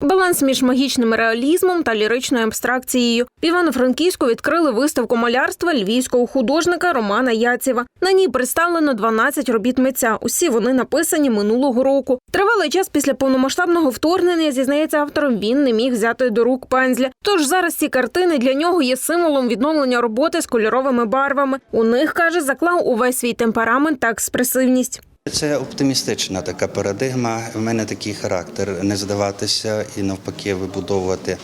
Баланс між магічним реалізмом та ліричною абстракцією. В Івано-Франківську відкрили виставку малярства львівського художника Романа Яцєва. На ній представлено 12 робіт митця. Усі вони написані минулого року. Тривалий час після повномасштабного вторгнення, зізнається автором, він не міг взяти до рук пензля. Тож зараз ці картини для нього є символом відновлення роботи з кольоровими барвами. У них каже, заклав увесь свій темперамент та експресивність. Це оптимістична така парадигма. В мене такий характер не здаватися і навпаки вибудовувати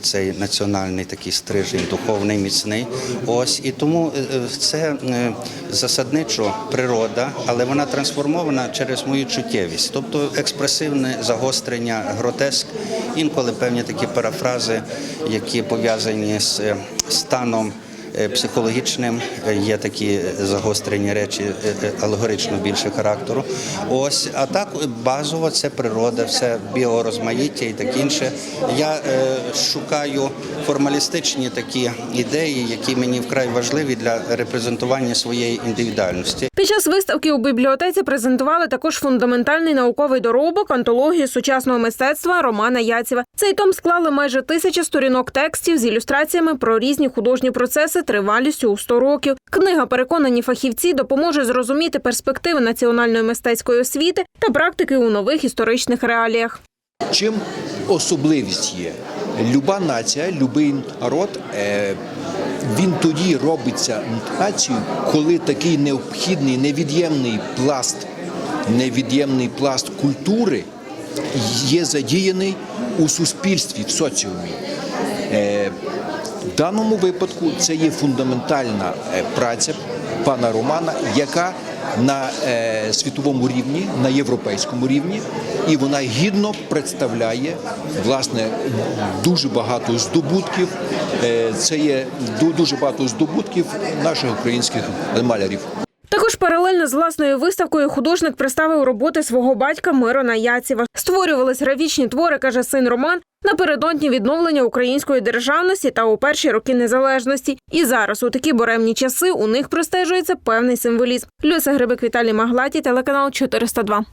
цей національний такий стрижень, духовний, міцний. Ось і тому е, е, це е, засадничо природа, але вона трансформована через мою чуттєвість, тобто експресивне загострення, гротеск, інколи певні такі парафрази, які пов'язані з станом. Е, Психологічним е, є такі загострені речі е, е, більше характеру. Ось, а так базово це природа, все біорозмаїття і таке інше. Я е, шукаю формалістичні такі ідеї, які мені вкрай важливі для репрезентування своєї індивідуальності. Під час виставки у бібліотеці презентували також фундаментальний науковий доробок антології сучасного мистецтва Романа Яцєва. Цей том склали майже тисяча сторінок текстів з ілюстраціями про різні художні процеси тривалістю у 100 років. Книга, переконані фахівці, допоможе зрозуміти перспективи національної мистецької освіти та практики у нових історичних реаліях. Чим особливість є? Люба нація, любий народ, е, він тоді робиться нацією, коли такий необхідний, невід'ємний пласт, невід'ємний пласт культури є задіяний у суспільстві, в соціумі. Даному випадку це є фундаментальна е, праця пана Романа, яка на е, світовому рівні, на європейському рівні, і вона гідно представляє власне дуже багато здобутків. Е, це є ду- дуже багато здобутків наших українських малярів. Паралельно з власною виставкою художник представив роботи свого батька Мирона Яцєва. Створювались графічні твори, каже син Роман, напередодні відновлення української державності та у перші роки незалежності. І зараз, у такі боремні часи, у них простежується певний символізм. Люся Грибик Віталій Маглаті, телеканал 402.